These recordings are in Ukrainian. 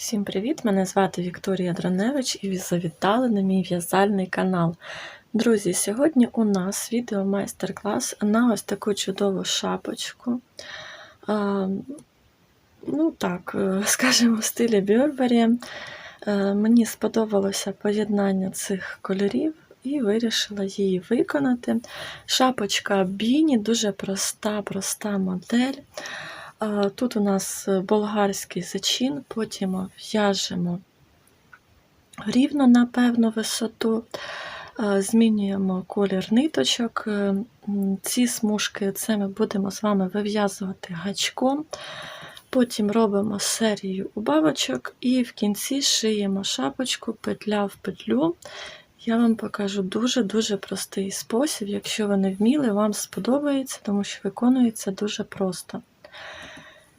Всім привіт! Мене звати Вікторія Драневич і ви завітали на мій в'язальний канал. Друзі, сьогодні у нас відео майстер-клас на ось таку чудову шапочку. А, ну так, е, скажімо, в стилі Бьорбері. Мені сподобалося поєднання цих кольорів і вирішила її виконати. Шапочка Біні, дуже проста, проста модель. Тут у нас болгарський зачин, потім в'яжемо рівно на певну висоту, змінюємо колір ниточок. Е, Ці смужки це ми будемо з вами вив'язувати гачком. Потім робимо серію убавочок і в кінці шиємо шапочку петля в петлю. Я вам покажу дуже-дуже простий спосіб. Якщо ви не вміли, вам сподобається, тому що виконується дуже просто.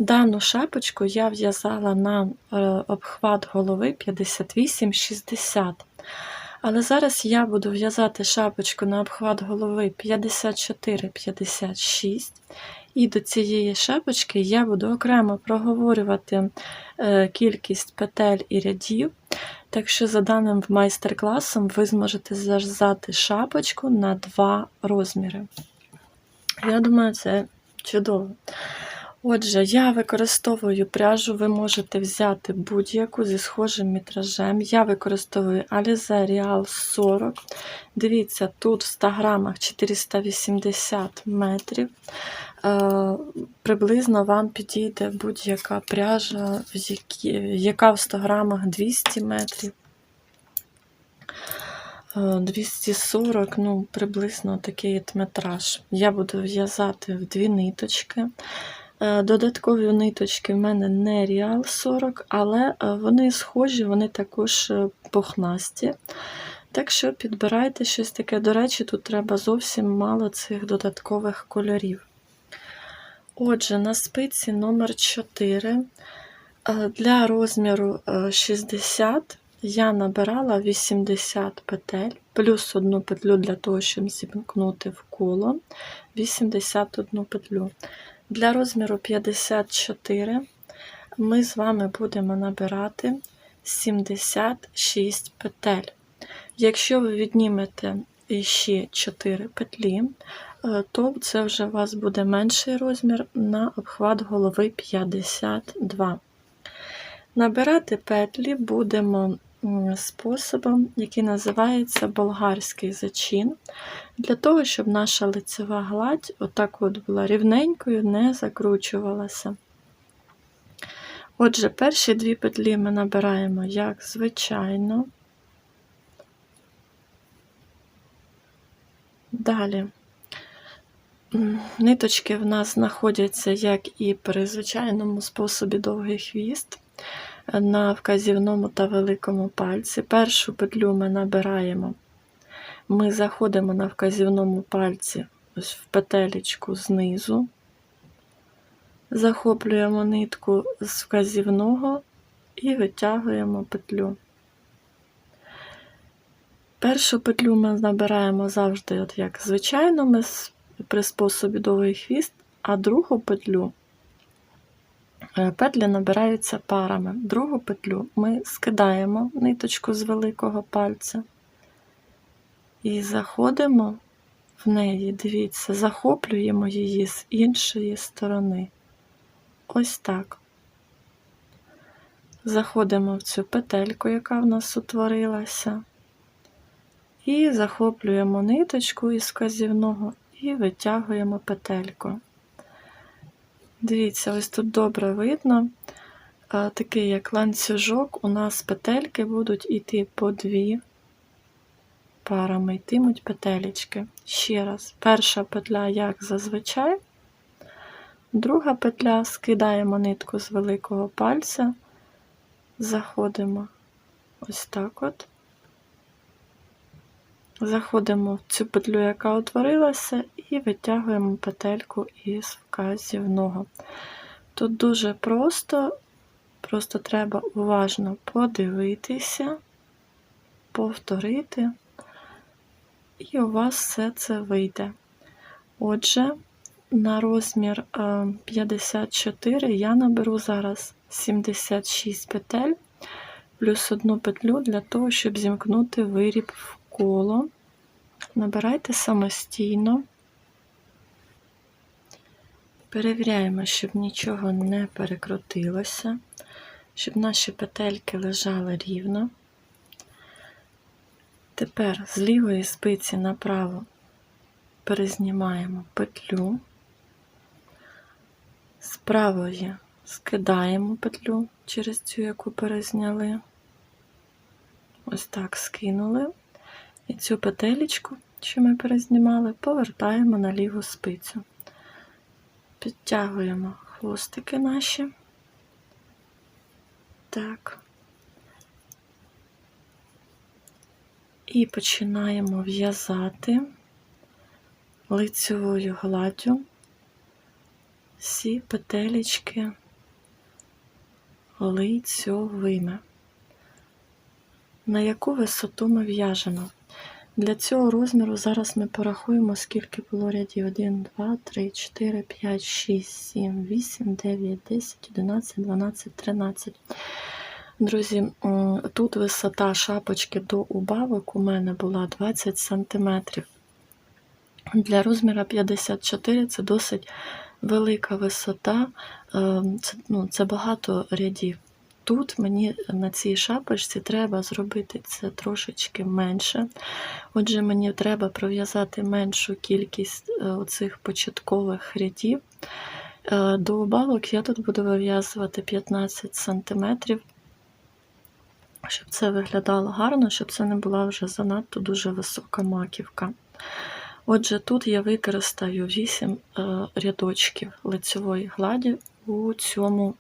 Дану шапочку я в'язала на е, обхват голови 58-60. Але зараз я буду в'язати шапочку на обхват голови 54-56. І до цієї шапочки я буду окремо проговорювати е, кількість петель і рядів. Так що за даним майстер-класом ви зможете зв'язати шапочку на два розміри. Я думаю, це чудово. Отже, я використовую пряжу, ви можете взяти будь-яку зі схожим метражем. Я використовую Alize Real 40. Дивіться, тут в 100 грамах 480 метрів. Е, приблизно вам підійде будь-яка пряжа, яка в 100 грамах 200 метрів. 240, ну, приблизно такий метраж. Я буду в'язати в дві ниточки. Е, Додаткові ниточки в мене не Real 40, але е, вони схожі, вони також е, пухнасті. Так що підбирайте щось таке. До речі, тут треба зовсім мало цих додаткових кольорів. Отже, на спиці номер 4 для розміру 60 я набирала 80 петель, плюс одну петлю для того, щоб зімкнути в коло 81 петлю. Для розміру 54 ми з вами будемо набирати 76 петель. Якщо ви віднімете ще 4 петлі, е, то це вже у вас буде менший розмір на обхват голови 52. Набирати петлі будемо способом, який називається болгарський зачин, для того, щоб наша лицева гладь отак от була рівненькою, не закручувалася. Отже, перші дві петлі ми набираємо як звичайно. Далі. Ниточки в нас знаходяться, як і при звичайному способі довгий хвіст на вказівному та великому пальці. Першу петлю ми набираємо, ми заходимо на вказівному пальці ось в петелечку знизу, захоплюємо нитку з вказівного і витягуємо петлю. Першу петлю ми набираємо завжди, от як звичайно, ми при способі довгий хвіст, а другу петлю петлі набираються парами. Другу петлю ми скидаємо ниточку з великого пальця і заходимо в неї, дивіться, захоплюємо її з іншої сторони. Ось так. Заходимо в цю петельку, яка в нас утворилася, і захоплюємо ниточку із вказівного і витягуємо петельку. Дивіться, ось тут добре видно. Такий як ланцюжок, у нас петельки будуть йти по дві парами йтимуть петелечки. Ще раз, перша петля, як зазвичай, друга петля скидаємо нитку з великого пальця, заходимо ось так от. Заходимо в цю петлю, яка утворилася, і витягуємо петельку із вказівного. Тут дуже просто, просто треба уважно подивитися, повторити, і у вас все це вийде. Отже, на розмір 54 е, я наберу зараз 76 петель. плюс одну петлю для того, щоб зімкнути виріб в коло. Набирайте самостійно. Перевіряємо, щоб нічого не перекрутилося, щоб наші петельки лежали рівно. Тепер з лівої спиці направо перезнімаємо петлю, з правої скидаємо петлю через цю, яку перезняли. Ось так скинули. І цю петелечку, що ми перезнімали, повертаємо на ліву спицю. Підтягуємо хвостики наші. Так. І починаємо в'язати лицевою гладдю всі петелечки лицьовими. На яку висоту ми в'яжемо? Для цього розміру зараз ми порахуємо, скільки було рядів 1, 2, 3, 4, 5, 6, 7, 8, 9, 10, 11, 12, 13. Друзі, тут висота шапочки до убавок у мене була 20 см. Для розміра 54 це досить велика висота, е, це, ну, це багато рядів. Тут мені на цій шапочці треба зробити це трошечки менше. Отже, мені треба пров'язати меншу кількість е, оцих початкових рядів. Е, До убавок я тут буду вив'язувати 15 см, щоб це виглядало гарно, щоб це не була вже занадто дуже висока маківка. Отже, тут я використаю 8 е, рядочків лицевої гладі у цьому,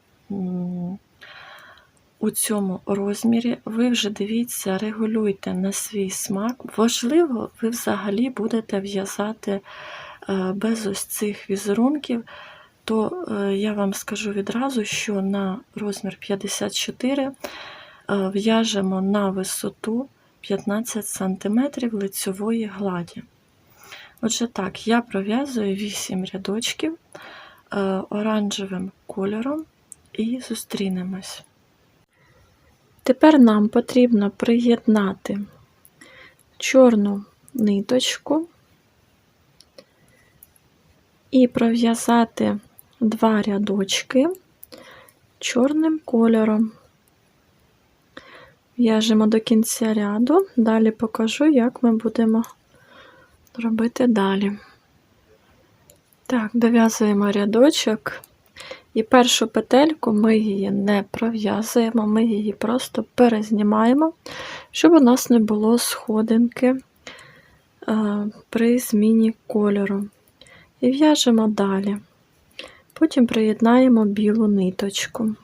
у цьому розмірі. Ви вже дивіться, регулюйте на свій смак. Важливо, ви взагалі будете в'язати е, без ось цих візерунків, то е, я вам скажу відразу, що на розмір 54 е, в'яжемо на висоту 15 см лицевої гладі. Отже, так, я пров'язую 8 рядочків оранжевим кольором і зустрінемось. Тепер нам потрібно приєднати чорну ниточку і пров'язати два рядочки чорним кольором. В'яжемо до кінця ряду, далі покажу, як ми будемо робити далі. Так, дов'язуємо рядочок, і першу петельку ми її не пров'язуємо, ми її просто перезнімаємо, щоб у нас не було сходинки е, при зміні кольору. І в'яжемо далі. Потім приєднаємо білу ниточку.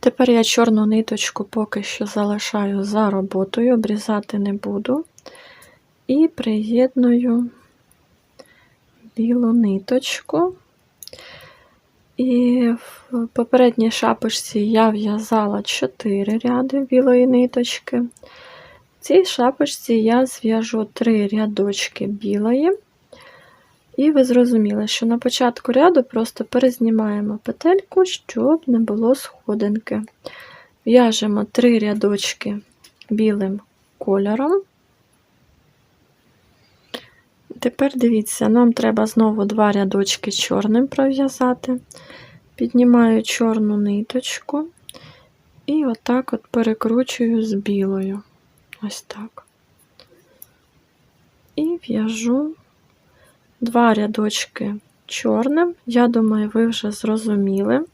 Тепер я чорну ниточку поки що залишаю за роботою, обрізати не буду. І приєдную білу ниточку. І в попередній шапочці я в'язала 4 ряди білої ниточки. В цій шапочці я зв'яжу 3 рядочки білої. І ви зрозуміли, що на початку ряду просто перезнімаємо петельку, щоб не було сходинки. В'яжемо 3 рядочки білим кольором. Тепер дивіться, нам треба знову два рядочки чорним пров'язати. Піднімаю чорну ниточку і отак от перекручую з білою. Ось так. І в'яжу два рядочки чорним. Я думаю, ви вже зрозуміли.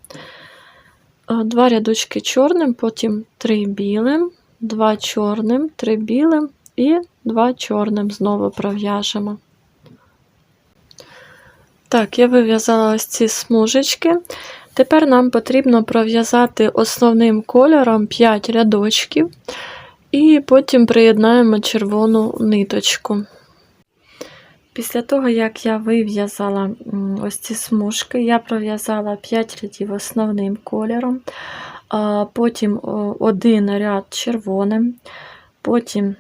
Е, два рядочки чорним, потім три білим, два чорним, три білим і два чорним знову пров'яжемо. Так, я вив'язала ось ці смужечки. Тепер нам потрібно пров'язати основним кольором 5 рядочків, і потім приєднаємо червону ниточку. Після того, як я вив'язала ось ці смужки, я пров'язала 5 рядів основним кольором, потім один ряд червоним, потім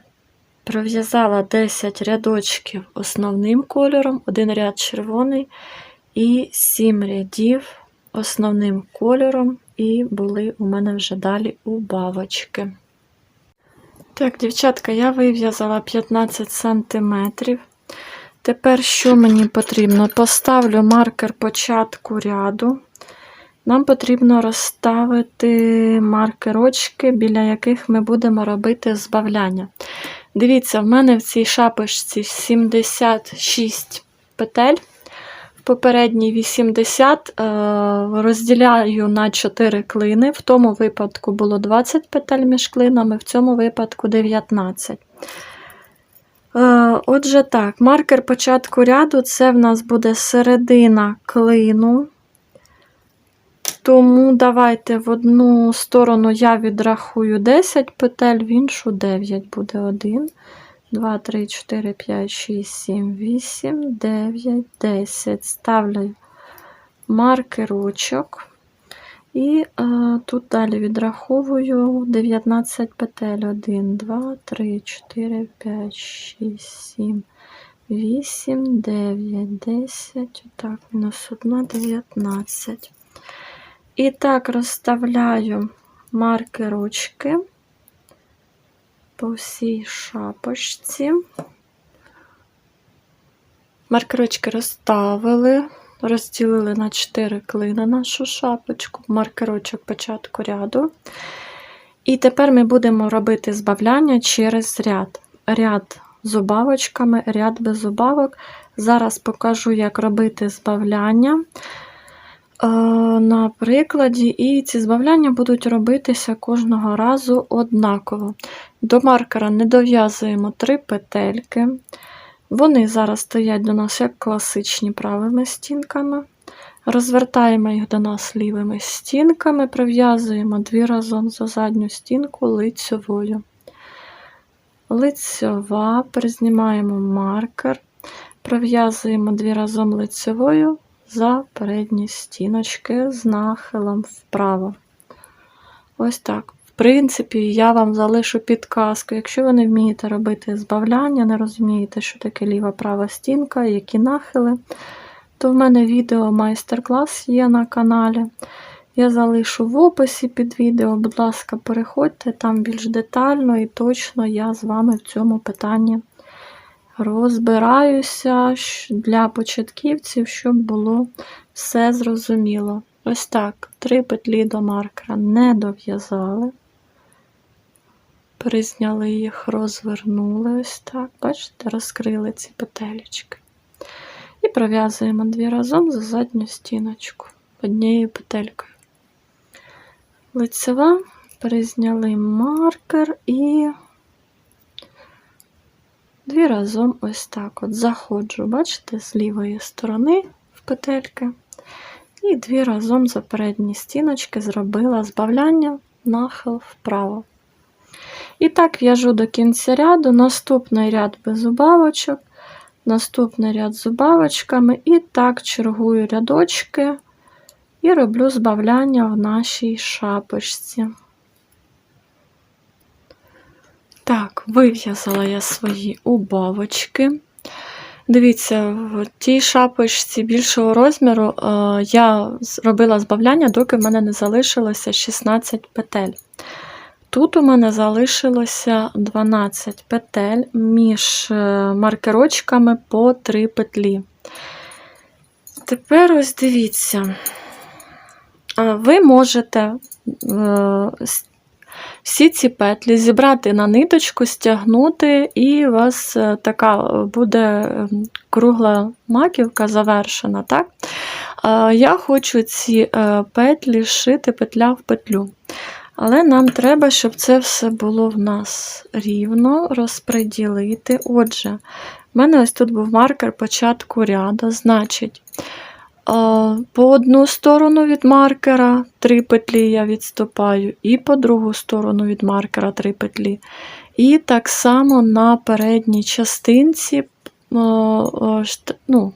пров'язала 10 рядочків основним кольором, один ряд червоний і 7 рядів основним кольором і були у мене вже далі убавочки. Так, дівчатка, я вив'язала 15 сантиметрів. Тепер що мені потрібно? Поставлю маркер початку ряду. Нам потрібно розставити маркерочки, біля яких ми будемо робити збавляння. Дивіться, в мене в цій шапочці 76 петель. В попередній 80 е, розділяю на 4 клини. В тому випадку було 20 петель між клинами, в цьому випадку 19. Е, Отже, так, маркер початку ряду це в нас буде середина клину. Тому давайте в одну сторону я відрахую 10 петель, в іншу 9 буде 1, 2, 3, 4, 5, 6, 7, 8, 9, 10. Ставлю маркерочок. І е, тут далі відраховую 19 петель. 1, 2, 3, 4, 5, 6, 7, 8, 9, 10. Так, мінус 1, 19. І так розставляю маркерочки по всій шапочці. Маркерочки розставили, розділили на 4 клини нашу шапочку, маркерочок початку ряду. І тепер ми будемо робити збавляння через ряд. Ряд з убавочками, ряд без убавок. Зараз покажу, як робити збавляння на прикладі, і ці збавляння будуть робитися кожного разу однаково. До маркера не дов'язуємо три петельки. Вони зараз стоять до нас як класичні правими стінками. Розвертаємо їх до нас лівими стінками, прив'язуємо дві разом за задню стінку лицьовою. Лицьова, признімаємо маркер, прив'язуємо дві разом лицьовою за передні стіночки з нахилом вправо. Ось так. В принципі, я вам залишу підказку. Якщо ви не вмієте робити збавляння, не розумієте, що таке ліва права стінка, які нахили, то в мене відео майстер-клас є на каналі. Я залишу в описі під відео, будь ласка, переходьте, там більш детально і точно я з вами в цьому питанні розбираюся для початківців, щоб було все зрозуміло. Ось так, три петлі до маркера не дов'язали. Призняли їх, розвернули ось так. Бачите, розкрили ці петелечки. І пров'язуємо дві разом за задню стіночку однією петелькою. Лицева, призняли маркер і дві разом ось так от заходжу, бачите, з лівої сторони в петельки. І дві разом за передні стіночки зробила збавляння нахил вправо. І так в'яжу до кінця ряду, наступний ряд без убавочок, наступний ряд з убавочками, і так чергую рядочки і роблю збавляння в нашій шапочці. Так, вив'язала я свої убавочки. Дивіться, в тій шапочці більшого розміру е, я робила збавляння, доки в мене не залишилося 16 петель. Тут у мене залишилося 12 петель між е, маркерочками по 3 петлі. Тепер ось дивіться, е, ви можете всі ці петлі зібрати на ниточку, стягнути, і у вас е, така буде ем, кругла маківка завершена. так? Я хочу ці е, петлі шити петля в петлю. Але нам треба, щоб це все було в нас рівно розподілити. Отже, в мене ось тут був маркер початку ряду, значить, по одну сторону від маркера три петлі я відступаю, і по другу сторону від маркера три петлі. І так само на передній частинці, ну,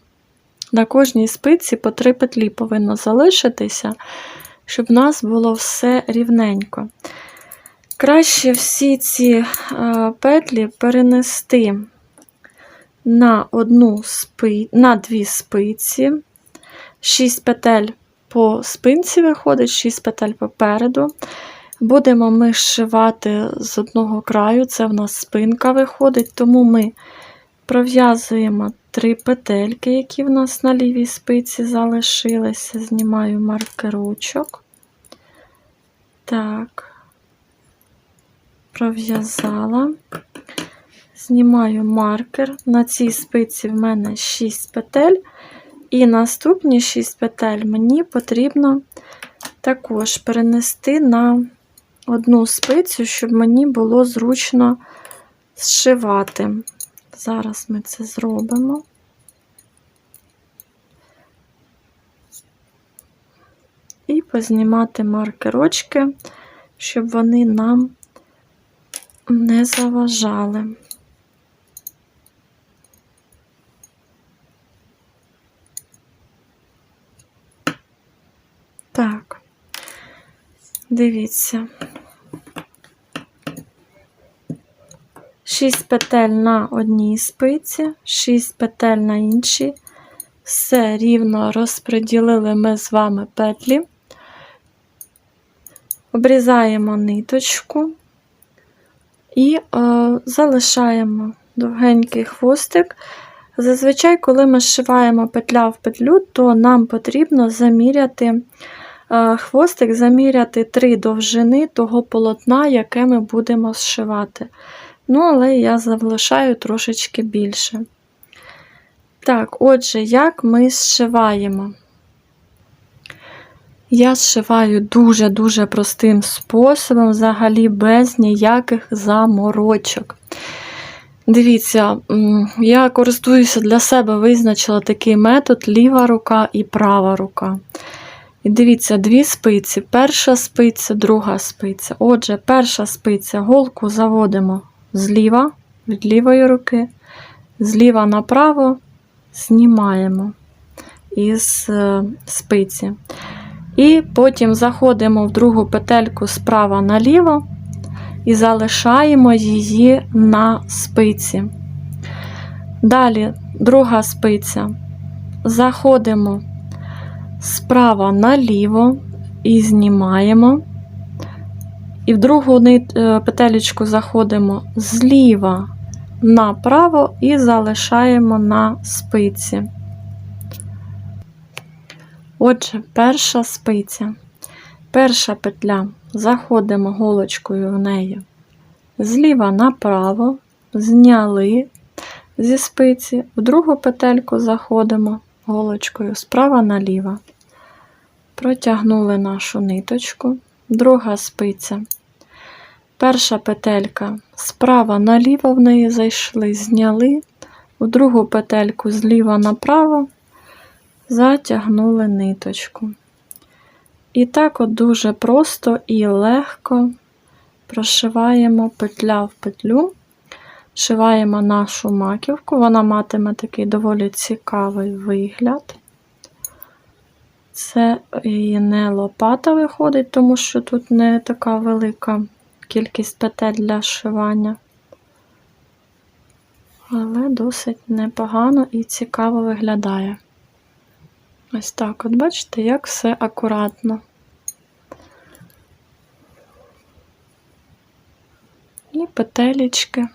на кожній спиці по три петлі повинно залишитися, щоб в нас було все рівненько. Краще всі ці петлі перенести на одну спи... на дві спиці. 6 петель по спинці виходить, 6 петель попереду. Будемо ми зшивати з одного краю, це в нас спинка виходить, тому ми пров'язуємо три петельки, які в нас на лівій спиці залишилися. Знімаю маркерочок. Так, пров'язала. Знімаю маркер. На цій спиці в мене 6 петель. І наступні 6 петель мені потрібно також перенести на одну спицю, щоб мені було зручно зшивати. Зараз ми це зробимо. І познімати маркерочки, щоб вони нам не заважали. Так, дивіться. 6 петель на одній спиці, 6 петель на іншій. Все рівно розподілили ми з вами петлі, обрізаємо ниточку і е, залишаємо довгенький хвостик. Зазвичай, коли ми зшиваємо петля в петлю, то нам потрібно заміряти хвостик, заміряти три довжини того полотна, яке ми будемо зшивати. Ну, але я залишаю трошечки більше. Так, отже, як ми зшиваємо? Я зшиваю дуже-дуже простим способом, взагалі без ніяких заморочок. Дивіться, я користуюся для себе, визначила такий метод ліва рука і права рука. І дивіться, дві спиці. Перша спиця, друга спиця. Отже, перша спиця голку заводимо зліва, від лівої руки, зліва направо знімаємо із е, спиці. І потім заходимо в другу петельку справа наліво і залишаємо її на спиці. Далі друга спиця. Заходимо справа наліво і знімаємо. І в другу е, петелечку заходимо зліва направо і залишаємо на спиці. Отже, перша спиця. Перша петля заходимо голочкою в неї зліва направо, зняли зі спиці, в другу петельку заходимо голочкою справа наліво. Протягнули нашу ниточку друга спиця. Перша петелька справа наліво в неї зайшли, зняли, у другу петельку зліва направо затягнули ниточку. І так от дуже просто і легко прошиваємо петля в петлю, шиваємо нашу маківку, вона матиме такий доволі цікавий вигляд. Це і не лопата виходить, тому що тут не така велика кількість петель для шивання. Але досить непогано і цікаво виглядає. Ось так, от бачите, як все акуратно. І петелечки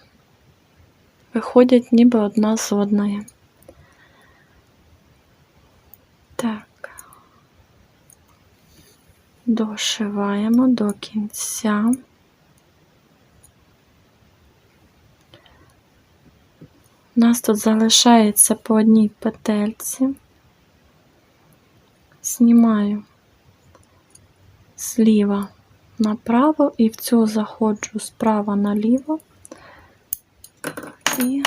виходять ніби одна з одної. Так. дошиваємо до кінця. У нас тут залишається по одній петельці, знімаю зліва направо і в цю заходжу справа наліво і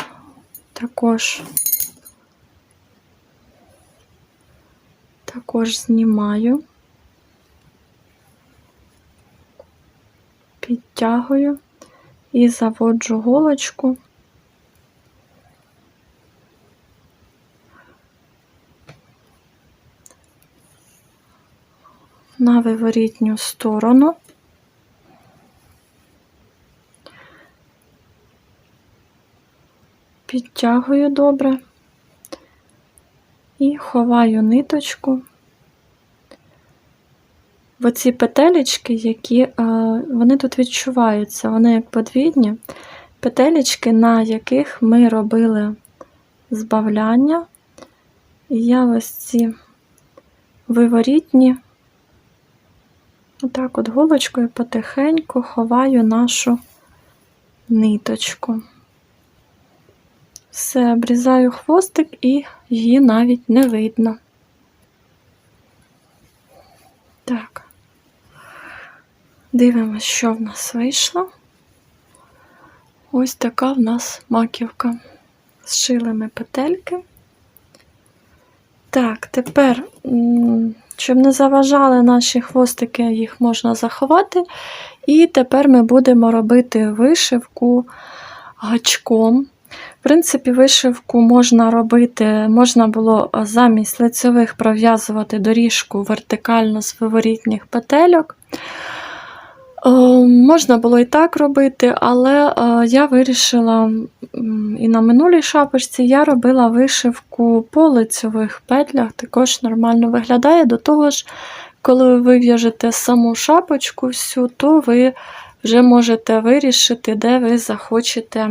також також знімаю підтягую і заводжу голочку на виворітню сторону. Підтягую добре і ховаю ниточку в оці петелечки, які е, вони тут відчуваються, вони як подвідні. Петелечки, на яких ми робили збавляння. І я ось ці виворітні, отак от голочкою потихеньку ховаю нашу ниточку. Все, обрізаю хвостик і її навіть не видно. Так. Дивимось, що в нас вийшло. Ось така в нас маківка. Зшили ми петельки. Так, тепер, щоб не заважали наші хвостики, їх можна заховати. І тепер ми будемо робити вишивку гачком. В принципі, вишивку можна робити, можна було замість лицевих пров'язувати доріжку вертикально з виворітніх петельок. Е, Можна було і так робити, але е, я вирішила і на минулій шапочці я робила вишивку по лицьових петлях, також нормально виглядає. До того ж, коли ви в'яжете саму шапочку всю, то ви вже можете вирішити, де ви захочете,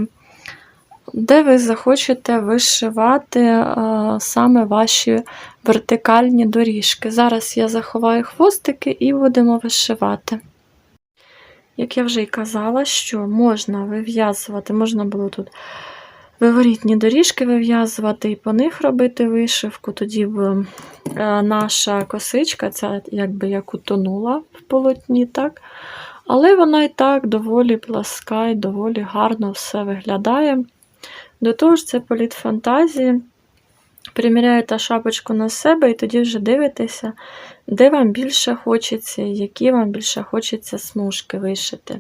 де ви захочете вишивати е, саме ваші вертикальні доріжки. Зараз я заховаю хвостики і будемо вишивати. Як я вже й казала, що можна вив'язувати, можна було тут виворітні доріжки вив'язувати і по них робити вишивку, тоді б е, наша косичка, ця якби як утонула в полотні, так? Але вона і так доволі пласка і доволі гарно все виглядає. До того ж, це політ фантазії. Приміряєте шапочку на себе і тоді вже дивитеся, де вам більше хочеться, які вам більше хочеться смужки вишити.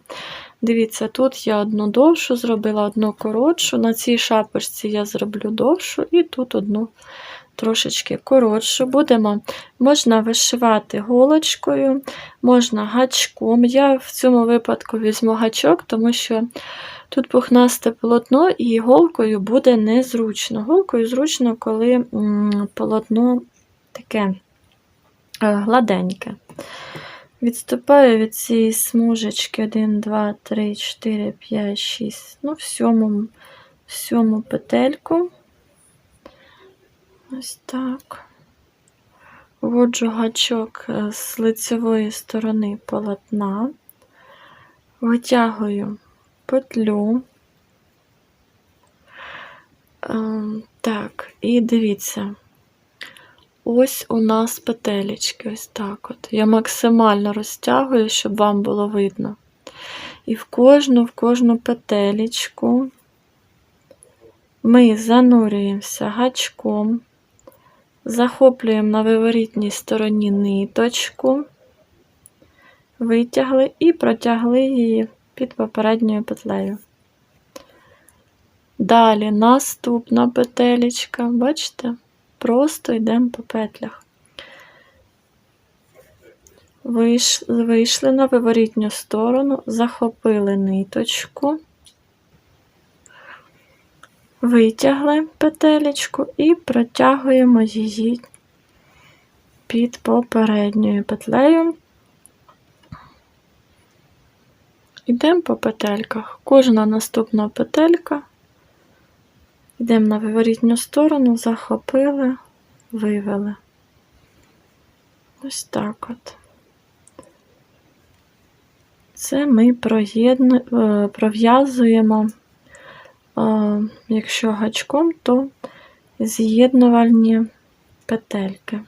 Дивіться, тут я одну довшу зробила, одну коротшу. На цій шапочці я зроблю довшу, і тут одну трошечки коротшу. Будемо, Можна вишивати голочкою, можна гачком. Я в цьому випадку візьму гачок, тому що тут пухнасте полотно, і голкою буде незручно. Голкою зручно, коли полотно таке е, гладеньке. Відступаю від цієї смужечки 1, 2, 3, 4, 5, 6, ну, в сьомому, в сьому петельку. Ось так. Вводжу гачок е, з лицевої сторони полотна, витягую петлю. Ем, Так, і дивіться, ось у нас петелечки, ось так от. Я максимально розтягую, щоб вам було видно. І в кожну, в кожну петелечку ми занурюємося гачком, захоплюємо на виворітній стороні ниточку, витягли і протягли її під попередньою петлею. Далі наступна петелечка, бачите, просто йдемо по петлях. Вийшли, на виворітню сторону, захопили ниточку, витягли петелечку і протягуємо її під попередньою петлею. Йдемо по петельках. Кожна наступна петелька. Йдемо на виворітню сторону, захопили, вивели. Ось так от. Це ми е, пров'язуємо, якщо гачком, то з'єднувальні петельки.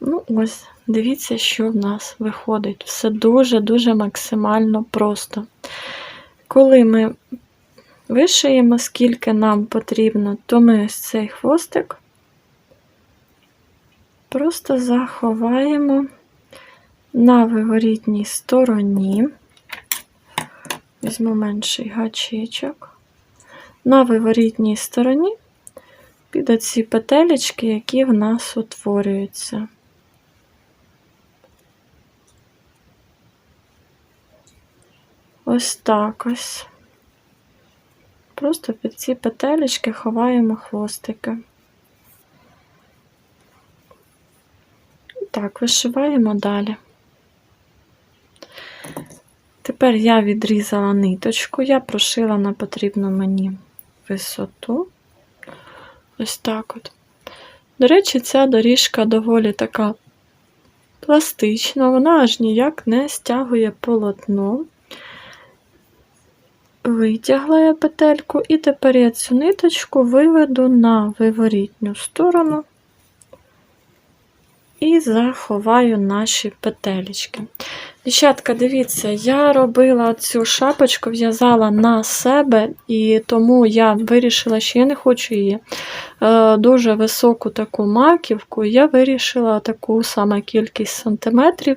Ну, ось, дивіться, що в нас виходить. Все дуже-дуже максимально просто. Коли ми вишиємо, скільки нам потрібно, то ми ось цей хвостик просто заховаємо на виворітній стороні, візьму менший гачечок, на виворітній стороні під оці петелечки, які в нас утворюються. Ось так ось. Просто під ці петелечки ховаємо хвостики. Так, вишиваємо далі. Тепер я відрізала ниточку, я прошила на потрібну мені висоту. Ось так от. До речі, ця доріжка доволі така пластична, вона аж ніяк не стягує полотно. Витягла я петельку, і тепер я цю ниточку виведу на виворітню сторону і заховаю наші петелечки. Дівчатка, дивіться, я робила цю шапочку, в'язала на себе, і тому я вирішила, що я не хочу її е, дуже високу таку маківку. Я вирішила таку саму кількість сантиметрів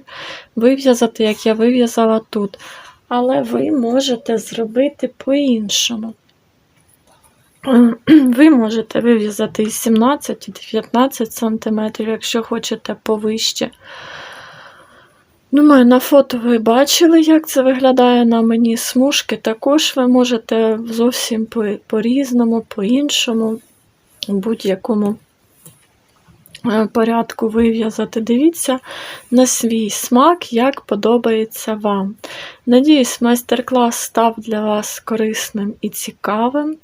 вив'язати, як я вив'язала тут. Але ви можете зробити по-іншому. Ви можете вив'язати і 17, і 19 см, якщо хочете повище. Думаю, на фото ви бачили, як це виглядає на мені смужки. Також ви можете зовсім по- по-різному, по-іншому, в будь-якому е, порядку вив'язати. Дивіться на свій смак, як подобається вам. Надіюсь, майстер-клас став для вас корисним і цікавим.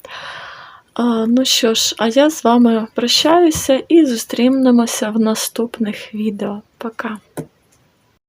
А, Ну що ж, а я з вами прощаюся і зустрінемося в наступних відео. Пока!